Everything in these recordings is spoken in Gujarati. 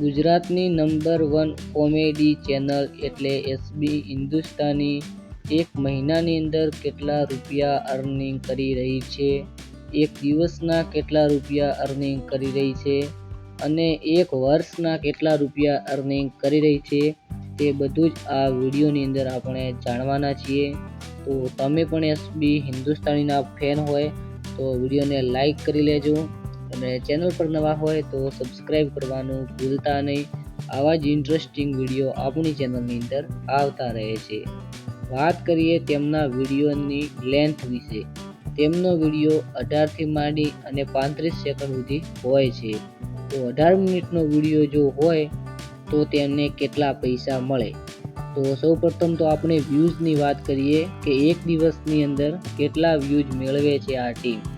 ગુજરાતની નંબર વન કોમેડી ચેનલ એટલે એસબી હિન્દુસ્તાની એક મહિનાની અંદર કેટલા રૂપિયા અર્નિંગ કરી રહી છે? એક દિવસના કેટલા રૂપિયા અર્નિંગ કરી રહી છે? અને એક વર્ષના કેટલા રૂપિયા અર્નિંગ કરી રહી છે? તે બધું જ આ વિડીયોની અંદર આપણે જાણવાના છીએ. તો તમે પણ એસબી હિન્દુસ્તાનીના ફેન હોય તો વિડીયોને લાઈક કરી લેજો. અને ચેનલ પર નવા હોય તો સબસ્ક્રાઈબ કરવાનું ભૂલતા નહીં. આવા જ ઇન્ટરેસ્ટિંગ વીડિયો આપણી ચેનલની અંદર આવતા રહે છે. વાત કરીએ તેમના વિડીયોની લેન્થ વિશે. તેમનો વીડિયો અઢારથી માંડી અને પાંત્રીસ સેકન્ડ સુધી હોય છે. તો અઢાર મિનિટનો વીડિયો જો હોય તો તેમને કેટલા પૈસા મળે? તો સૌપ્રથમ તો આપણે વ્યૂઝની વાત કરીએ કે એક દિવસની અંદર કેટલા વ્યૂઝ મેળવે છે આ ટીમ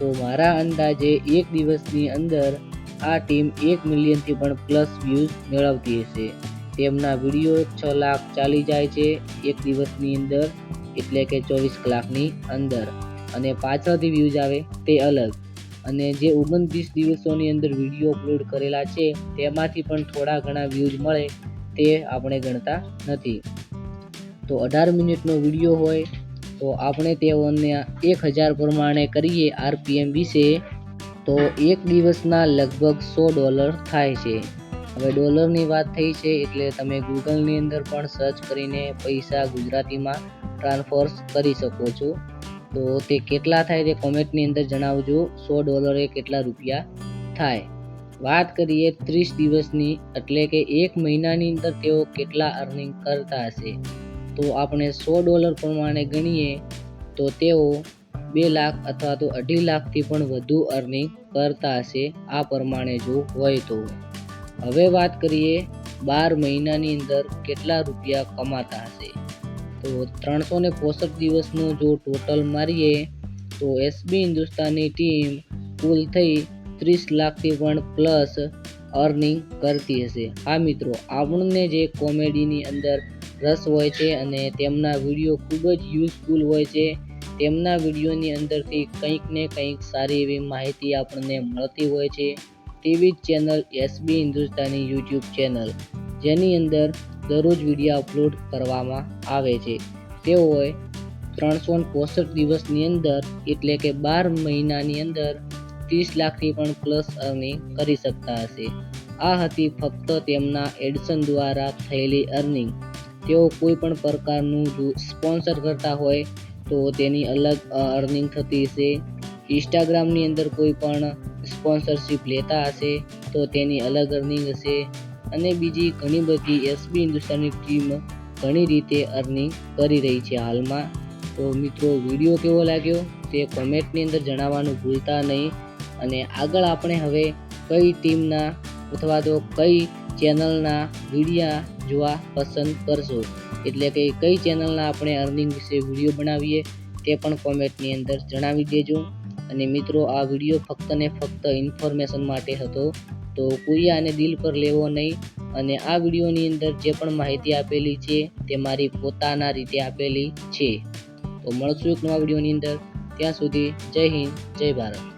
તો મારા અંદાજે એક દિવસની અંદર આ ટીમ એક મિલિયનથી પણ પ્લસ વ્યૂઝ મેળવતી હશે. તેમના વીડિયો છ લાખ ચાલી જાય છે એક દિવસની અંદર, એટલે કે ચોવીસ કલાકની અંદર. અને પાછળથી વ્યૂઝ આવે તે અલગ. અને જે ઓગણત્રીસ દિવસોની અંદર વીડિયો અપલોડ કરેલા છે, તેમાંથી પણ થોડા ઘણા વ્યૂઝ મળે તે આપણે ગણતા નથી. તો અઢાર મિનિટનો વીડિયો હોય તો આપણે તેઓને એક હજાર પ્રમાણે કરીએ આરપીએમ વિશે, તો એક દિવસના લગભગ સો ડોલર થાય છે. હવે ડોલરની વાત થઈ છે એટલે તમે ગૂગલની અંદર પણ સર્ચ કરીને પૈસા ગુજરાતીમાં ટ્રાન્સફર કરી શકો છો. તો તે કેટલા થાય તે કોમેન્ટની અંદર જણાવજો. સો ડોલરે કેટલા રૂપિયા થાય. વાત કરીએ ત્રીસ દિવસની, એટલે કે એક મહિનાની અંદર તેઓ કેટલા અર્નિંગ કરતા હશે. તો આપણે સો ડોલર પ્રમાણે ગણીએ, તો તેઓ બે લાખ અથવા તો અઢી લાખથી પણ વધુ અર્નિંગ કરતા હશે આ પ્રમાણે જો હોય તો. હવે વાત કરીએ બાર મહિનાની અંદર કેટલા રૂપિયા કમાતા હશે. તો ત્રણસો ને પોસઠ દિવસનું જો ટોટલ મારીએ, તો એસબી હિન્દુસ્તાનની ટીમ કુલ થઈ ત્રીસ લાખથી પણ પ્લસ અર્નિંગ કરતી હશે. હા મિત્રો, આપણને જે કોમેડીની અંદર રસ હોય છે અને તેમના વીડિયો ખૂબ જ યુઝફુલ હોય છે. તેમના વિડીયોની અંદરથી કંઈક ને કંઈક સારી એવી માહિતી આપણને મળતી હોય છે. તેવી જ channel SB Hindustani YouTube channel જેની અંદર દરરોજ વીડિયો અપલોડ કરવામાં આવે છે. તેઓએ ત્રણસો પોસઠ દિવસની અંદર, એટલે કે બાર મહિનાની અંદર ત્રીસ લાખથી પણ પ્લસ અર્નિંગ કરી શકતા હશે. આ હતી ફક્ત તેમના એડિશન દ્વારા થયેલી અર્નિંગ તેઓ કોઈ પણ પ્રકારનું જો સ્પોન્સર કરતા હોય, તો તેની અલગ અર્નિંગ થતી હશે. ઇન્સ્ટાગ્રામની અંદર કોઈ પણ સ્પોન્સરશિપ લેતા હશે, તો તેની અલગ અર્નિંગ હશે. અને બીજી ઘણી બધી એસબી હિન્દુસ્તાનની ટીમ ઘણી રીતે અર્નિંગ કરી રહી છે હાલમાં. તો મિત્રો વીડિયો કેવો લાગ્યો? તે કોમેન્ટની અંદર જણાવવાનું ભૂલતા નહીં. અને આગળ આપણે હવે કઈ ટીમના અથવા તો કઈ ચેનલના વિડીયા જોવા પસંદ કરશો. એટલે કે કઈ ચેનલના આપણે અર્નિંગ વિશે વીડિયો બનાવીએ, તે પણ કોમેન્ટની અંદર જણાવી દેજો. અને મિત્રો, આ વીડિયો ફક્ત ને ફક્ત ઇન્ફોર્મેશન માટે હતો, તો કોઈ આને દિલ પર લેવો નહીં. અને આ વિડીયોની અંદર જે પણ માહિતી આપેલી છે, તે મારી પોતાના રીતે આપેલી છે. તો મળશું એક નવા વિડીયોની અંદર. ત્યાં સુધી જય હિન્દ, જય ભારત.